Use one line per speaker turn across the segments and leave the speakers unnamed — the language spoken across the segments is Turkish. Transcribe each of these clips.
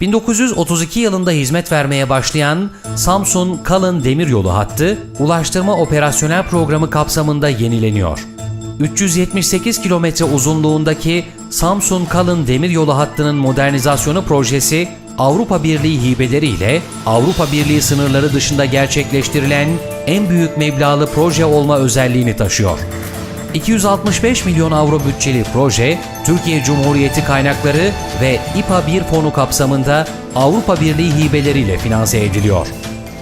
1932 yılında hizmet vermeye başlayan Samsun Kalın Demiryolu hattı, Ulaştırma Operasyonel Programı kapsamında yenileniyor. 378 kilometre uzunluğundaki Samsun Kalın Demiryolu hattının modernizasyonu projesi Avrupa Birliği hibeleriyle Avrupa Birliği sınırları dışında gerçekleştirilen en büyük meblağlı proje olma özelliğini taşıyor. 265 milyon avro bütçeli proje, Türkiye Cumhuriyeti kaynakları ve İPA 1 fonu kapsamında Avrupa Birliği hibeleriyle finanse ediliyor.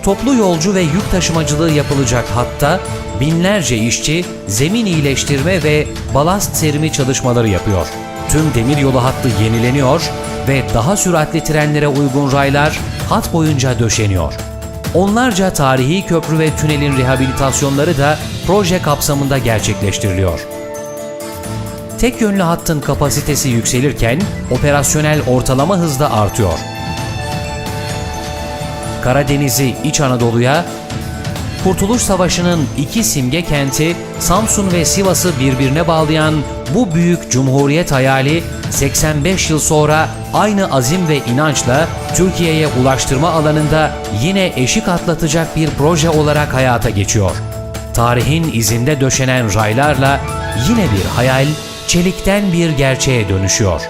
Toplu yolcu ve yük taşımacılığı yapılacak hatta binlerce işçi zemin iyileştirme ve balast serimi çalışmaları yapıyor. Tüm demiryolu hattı yenileniyor ve daha süratli trenlere uygun raylar hat boyunca döşeniyor. Onlarca tarihi köprü ve tünelin rehabilitasyonları da proje kapsamında gerçekleştiriliyor. Tek yönlü hattın kapasitesi yükselirken operasyonel ortalama hızda artıyor. Karadeniz'i İç Anadolu'ya, Kurtuluş Savaşı'nın iki simge kenti Samsun ve Sivas'ı birbirine bağlayan bu büyük cumhuriyet hayali 85 yıl sonra aynı azim ve inançla Türkiye'ye ulaştırma alanında yine eşik atlatacak bir proje olarak hayata geçiyor. Tarihin izinde döşenen raylarla yine bir hayal çelikten bir gerçeğe dönüşüyor.